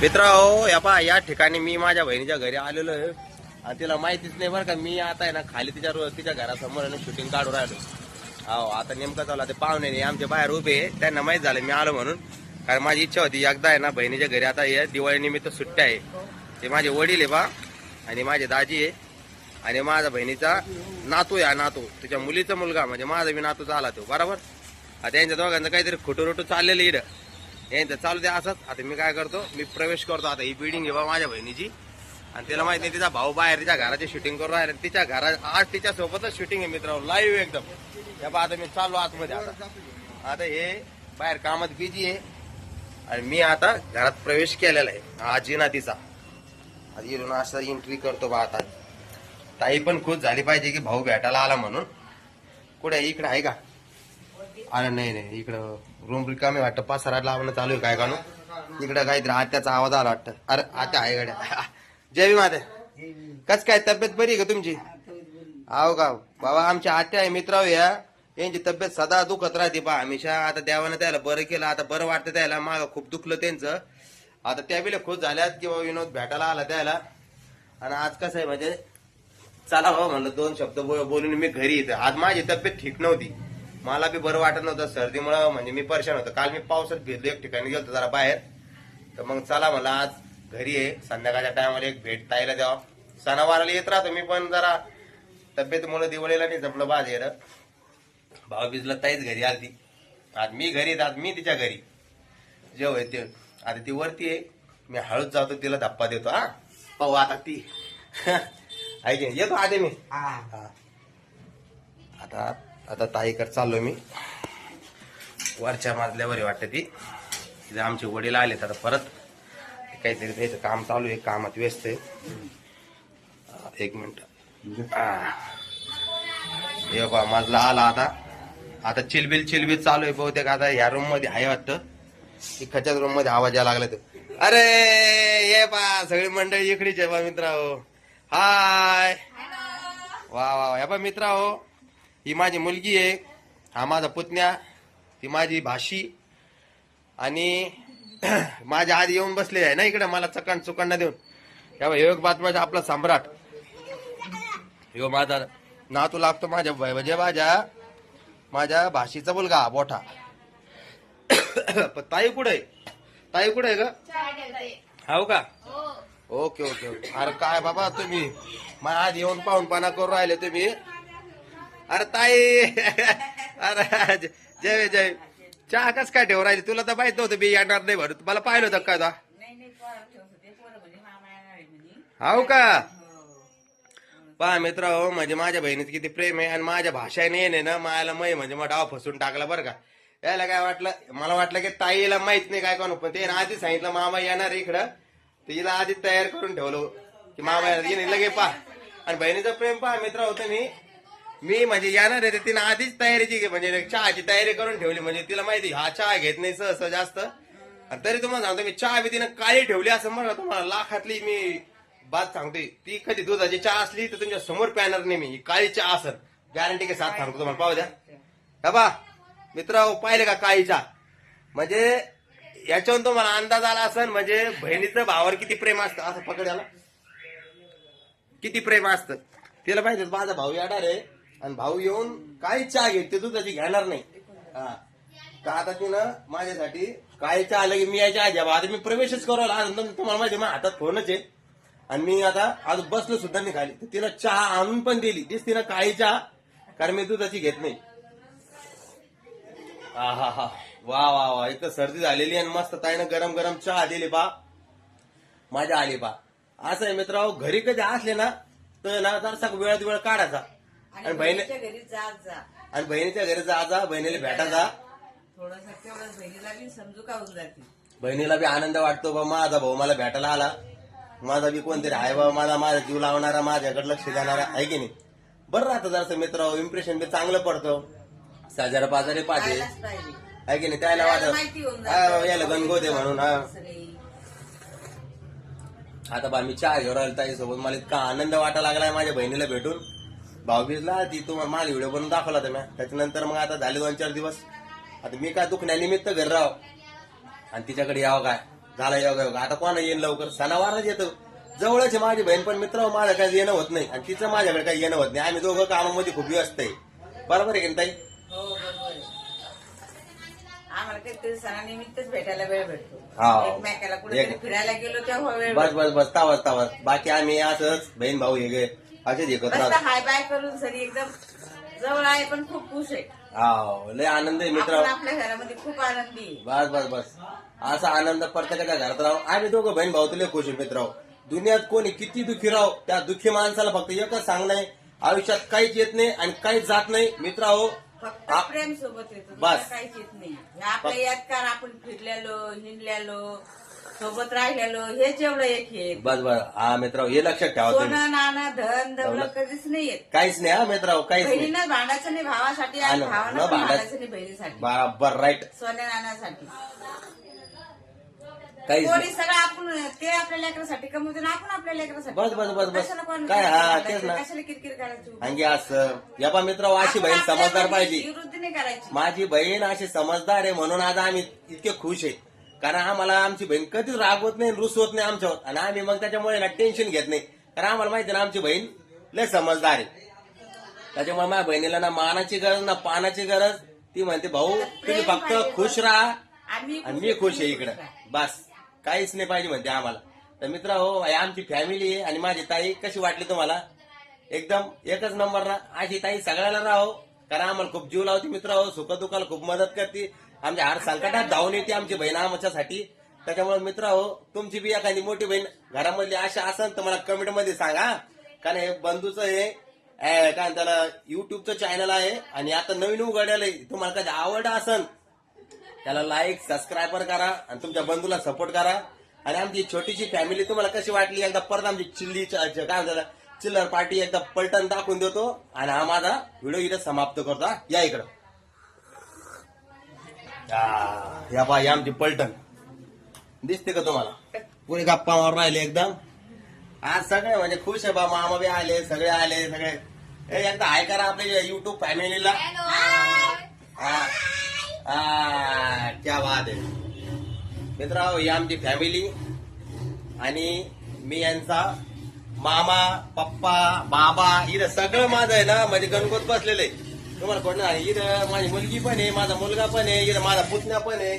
मित्र या पा या ठिकाणी मी माझ्या बहिणीच्या घरी आलेलो आहे. आणि तिला माहितीच नाही बरं का मी आता आहे ना खाली तिच्या तिच्या घरासमोर आहे ना शूटिंग काढून राहिलो. हो आता नेमकं चालू ते पाहुणे नाही आमच्या बाहेर उभे आहे. त्यांना माहीत झालं मी आलो म्हणून. कारण माझी इच्छा होती एकदा आहे ना बहिणीच्या घरी आता या दिवाळी निमित्त सुट्ट्या आहे. ते माझे वडील आहे बा आणि माझे दाजी आहे. आणि माझ्या बहिणीचा नातू आहे नातू. तुझ्या मुलीचा मुलगा म्हणजे माझा बी नातूचा आला तो बरोबर? आता दोघांचं काहीतरी खोटं चाललेलं इकडं यांचं चालू द्या असंच. आता मी काय करतो मी प्रवेश करतो आता. ही बिल्डिंग आहे बा माझ्या बहिणीची. आणि तिला माहिती नाही तिचा भाऊ बाहेर तिच्या घराची शूटिंग करून आहे तिच्या घरा आज तिच्या सोबतच शूटिंग आहे मित्रांनो लाईव्ह एकदम. या बा आता मी चाललो आतमध्ये आता. आता हे बाहेर कामात बिझी आहे. आणि मी आता घरात प्रवेश केलेला आहे. आजी ना तिचा. आधी ना असं एंट्री करतो बा आता. ताई पण खुश झाली पाहिजे की भाऊ भेटायला आला म्हणून. कुठे? इकडे आहे का? अरे नाही नाही इकडं रूम रिकामी वाटतं. पसारा लावणं चालू आहे काय कानू? इकडं काहीतरी आत्याचा आवाज आला वाटतं. अरे आत्या आहे गड्या. जय माते कस काय तब्येत बरी आहे का तुमची? आहो का? बाबा आमच्या आत्या आहे मित्र या यांची तब्येत सदा दुखत राहते पा हमेशा आता देवानं त्याला बरं केलं आता बरं वाटतं त्याला. माग खूप दुखलं त्यांचं. आता त्या वेळेला खुश झाल्यात किंवा विनोद भेटायला आला त्याला. आणि आज कसं आहे म्हणजे चला भाऊ म्हणलं दोन शब्द बो- बोलून मी घरी येते. आज माझी तब्येत ठीक नव्हती. मला बी बरं वाटत नव्हतं सर्दीमुळं म्हणजे मी परेशान होतो. काल मी पावसात भिजलो एक ठिकाणी गेलो जरा बाहेर. तर मग चला मला आज घरी आहे संध्याकाळच्या टायमाला एक भेट ताईला द्यावा. सणावाराला येत राहतो मी पण जरा तब्येतीमुळे दिवाळीला नाही जमलं बाहेर भाऊ बिजला ताईच घरी आलती. आज मी घरी आहे, आज मी तिच्या घरी. जेव आहे ते आता ती वरती आहे. मी हळूच जातो तिला धप्पा देतो हा. पाहू आता ती. ऐक येतो आधी मी. हा. आता आता ताईकडे चाललो मी. वरच्या मजल्यावर वाटतं ती. तिथे आमचे वडील आले तर परत. काहीतरी त्याचं काम चालू आहे कामात व्यस्त आहे. हा, एक मिनिट. हा. हे बा मजला आला आता. आता चिलबिल चिलबिल चालू आहे बहुतेक. आता ह्या रूममध्ये आहे वाटतं. इकडच्याच रूममध्ये आवाज यायला लागला तो अरे ये पा सगळी मंडळी इकडेच आहे बा मित्रा हाय. वा वा वा. या पा मित्रा हो ही माझी मुलगी आहे हा माझा पुतण्या ती माझी भाशी आणि माझ्या आधी येऊन बसले आहे ना इकडे मला चकण चुकण देऊन. या योग बातम्याचा आपला सम्राट. ह्यो माझा नातू लागतो माझ्या म्हणजे माझ्या माझ्या भाषीचा मुलगा मोठा. पण ताई कुठे आहे? ताई कुठे आहे हो का? Okay okay okay. अरे काय बाबा तुम्ही? माझ्या आधी येऊन पाहूनपणा करून राहिले तुम्ही. अरे ताई. अरे जय जय चहा कस काय ठेवून राहिली? तुला तर माहीत नव्हतं मी येणार नाही म्हणून. मला पाहिलं होतं काय म्हणे. हो का? हो. पहा मित्र हो म्हणजे माझ्या बहिणीत किती प्रेम आहे आणि माझ्या भाषेने नाही ना मायाला मै म्हणजे मग डाव फसून टाकला बरं का. याला काय वाटलं? मला वाटलं की ताईला माहीत नाही काय कोण पण ते आधी सांगितलं मामा येणार इकडं. तर हिला आधी तयार करून ठेवलं की मामा येणार. येणे लगे पहा. आणि बहिणीचं प्रेम पहा मित्र होतं मी मी म्हणजे येणार आहे तिने आधीच तयारीची म्हणजे चहाची तयारी करून ठेवली. म्हणजे तिला माहिती हा चहा घेत नाही सहसा जास्त. आणि तरी तुम्हाला सांगतो मी चहा बी तिनं काळी ठेवली असं म्हणलं तुम्हाला लाखातली मी बात सांगतोय. ती कधी दुधाची चहा असली तर तुमच्यासमोर पॅनर नाही मी. काळी चहा असल. गॅरंटी के साथ सांगतो तुम्हाला. पाहू द्या. का बा मित्र पाहिले का काळी चहा? म्हणजे याच्यावरून तुम्हाला अंदाज आला असेल म्हणजे बहिणीचं भावावर किती प्रेम असतं असं पकड्याला. किती प्रेम असतं. तिला माहिती माझा भाऊ येणार आहे. आणि भाऊ येऊन काही चहा घेत ते दुधाची घेणार नाही. हा. तर आता तिनं माझ्यासाठी काय चहा आलं की मी याच्या आधी आता मी प्रवेशच करू आज तुम्हाला माहिती आहे, माझ्या हातात फोनच आहे. आणि मी आता आज बसलो सुद्धा निघाली खाली. तर तिनं चहा आणून पण दिली. तीच तिनं काळी चहा कारण मी दुधाची घेत नाही. हा हा. हा वा वा वा. एक सर्दी झालेली आणि मस्त ताईनं गरम गरम चहा दिली बा. माझ्या आली बा. असं आहे मित्र घरी कधी असले ना तर ना जरासा वेळात वेळ काढायचा. आणि बहिणी बहिणीच्या घरी जात जा. आणि बहिणीच्या घरी जा जा बहिणीला भेटा जा. थोडस बहिणीला बी समजू का होऊन जाते? बहिणीला बी आनंद वाटतो बा माझा भाऊ मला भेटायला आला. माझा बी कोणतरी आहे बा मला माझा जीव लावणारा माझ्याकडे लक्ष देणारा आहे की नाही? बरं राहतं जरासं मित्र इम्प्रेशन बी चांगलं पडतं. साजरा पाजारी जायलाच पाहिजे. आहे की नाही? त्याला त्याला माहिती होऊन वाटत हा, जातं. याला गणगोते म्हणून हा. सगळी. आता बा मी चहा घेऊन राहिलो ताई सोबत मला इतका आनंद वाटायला लागलाय माझ्या बहिणीला भेटून. भाऊबीजला ती तुम्हाला माझा व्हिडिओ बनवून दाखवला होता मी. त्याच्यानंतर मग आता झाले दोन चार दिवस. आता मी काय दुखण्यानिमित्त घरी राव आणि तिच्याकडे यावं काय? झाला योगा योगा. आता कोणा येईन लवकर? सणावारच येतो. जवळच माझी बहीण पण मित्र माझं काही येणं होत नाही. आणि तिचं माझ्याकडे काही येणं होत नाही. आम्ही दोघं कामामध्ये खूप व्यस्त आहे. बरोबर आहे की ताई? हो. आम्हाला भेटायला वेळ भेटतो. एक- फिरायला गेलो तेव्हा बस. बस बस. तावच तावच. बाकी आम्ही असंच बहीण भाऊ हे गे. असेच एकत्र मस्त. हाय बाय करून सरी एकदम जवळ आहे पण खूप खुश आहे. लय आनंद आहे मित्र आपण आपल्या घरामध्ये खूप आनंदी आहे. बस बस बस. असा आनंद प्रत्येकाच्या घरात राहू. आम्ही दोघं बहीण भाऊ तुला खुश आहे मित्र दुनियात कोणी किती दुखी राहो त्या दुःखी माणसाला फक्त एकच सांगणं आहे आयुष्यात काहीच येत नाही आणि काहीच जात नाही. मित्र हो फक्त आप- प्रेम सोबत येतो बस. दुसरं काहीच येत नाही. आपल्या यादकार आपण फिरलेलो हिंडलेलो सोबत राहिलेलो हेच एवढं एक हे. बस बस. हा मित्र हे लक्षात ठेवा तुम्ही. सोनं नाणं धन दौलत. कधीच नाही येत. काहीच नाही हा मित्र काहीच नाही. बहिणीनं भांडायचं नाही भावासाठी आणि भावानं न पण भांडायचं. भांडायचं नाही बहिणीसाठी. बरोबर राईट सोन्या नाण्यासाठी काहीच कोणी सगळं आपण ते आपल्या लेकरासाठी कमवते ना आपण आपल्या लेकरासाठी बस, बस, बस, बस. कशाला कोणाला काय, हा? तेच ना. कशाला किरकिर करायची? आणखी असं. या पा अशी आपण बहीण आपल्या समजदार पाहिजे. नाही करायची. माझी बहीण अशी समजदार आहे म्हणून आज आम्ही इतके खुश आहे. कारण आम्हाला आमची बहीण कधीच रागवत नाही रुसवत नाही आमच्यावर. आणि आम्ही मग त्याच्यामुळे ना टेन्शन घेत नाही. कारण आम्हाला माहिती ना आमची बहीण लय समजदार आहे. त्याच्यामुळे माझ्या बहिणीला ना मानाची गरज ना पानाची गरज. ती म्हणते भाऊ तुम्ही फक्त खुश. राहा आणि मी खुश आहे इकडं. बस. काहीच नाही पाहिजे म्हणते आम्हाला. तर मित्र हो ही आमची फॅमिली आहे आणि माझी ताई कशी वाटली तुम्हाला? एकदम एकच नंबर ना अशी ताई सगळ्याला राहो. कारण आम्हाला खूप जीव लावते मित्र हो सुख दुखाला खूप मदत करते. आमच्या हर संकटात धावून येते आमची बहीण आमच्यासाठी. त्याच्यामुळे मित्र हो तुमची बी एखादी मोठी बहीण घरामधली अशा असेल तर मला कमेंटमध्ये सांगा. कारण हे बंधूचं हे काय त्याला युट्यूबचं चॅनल आहे आणि आता नवीन उघडलेलं आहे. तुम्हाला कधी आवड असन त्याला लाईक सबस्क्रायबर करा आणि तुमच्या बंधूला सपोर्ट करा. आणि आमची छोटीशी फॅमिली तुम्हाला कशी वाटली? एकदा परत आमची चिल्ली काय म्हणतात चिल्लर पार्टी एकदा पलटण दाखवून देतो आणि हा माझा व्हिडिओ इथे समाप्त करतो हा. या इकडं. या या आमची पलटण. दिसते का तुम्हाला? पुरे गप्पा मारून राहिले एकदम. आज सगळे म्हणजे खुश आहे बा मामा बी आले सगळे आले सगळे. ए, एकदा हाय करा आपल्या युट्यूब फॅमिलीला हा हा, क्या बात आहे. मित्र ही आमची फॅमिली आणि मी यांचा मामा पप्पा बाबा इथं सगळं माझं आहे ना म्हणजे गणगोत बसलेलं आहे. तुम्हाला कोण नाही? इथं माझी मुलगी पण आहे माझा मुलगा पण आहे इथं माझा पुतण्या पण आहे.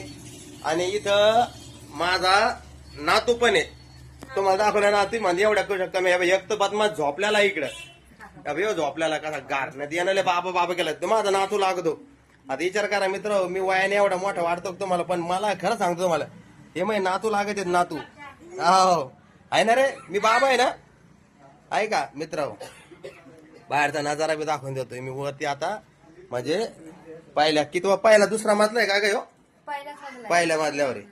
आणि इथं माझा नातू पण आहे. तुम्हाला दाखवलं ना ती म्हणजे एवढ्या करू शकता मी एक तर बातमा झोपल्याला इकडं. अबे झोपल्याला कसा गार नदी येणारे बाबा बाबा केला. तो माझा नातू लागतो. आता विचार करा मित्र मी वयाने एवढा मोठा वाढतो तुम्हाला पण मला खरं सांगतो तुम्हाला हे माहिती नातू लागत आहेत नातू. हो. आहे ना रे? मी बाबा आहे ना? आहे का मित्र बाहेरचा नजारा बी दाखवून देतोय. मी वरती आता म्हणजे पहिल्या कितवा पहिला दुसरा मजला आहे का ग ह्यो? पहिल्या मजल्यावर आहे.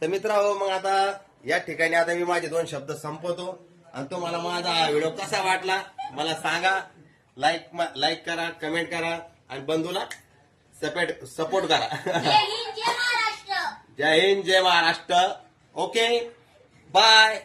तर मित्र मग आता या ठिकाणी आता मी माझे दोन शब्द संपवतो. आणि तुम्हाला माझा हा व्हिडिओ कसा वाटला मला सांगा. लाईक लाईक करा कमेंट करा. आणि बंधूला सपोर्ट सपोर्ट करा. जय हिंद जय महाराष्ट्र. जय हिंद जय महाराष्ट्र. Okay bye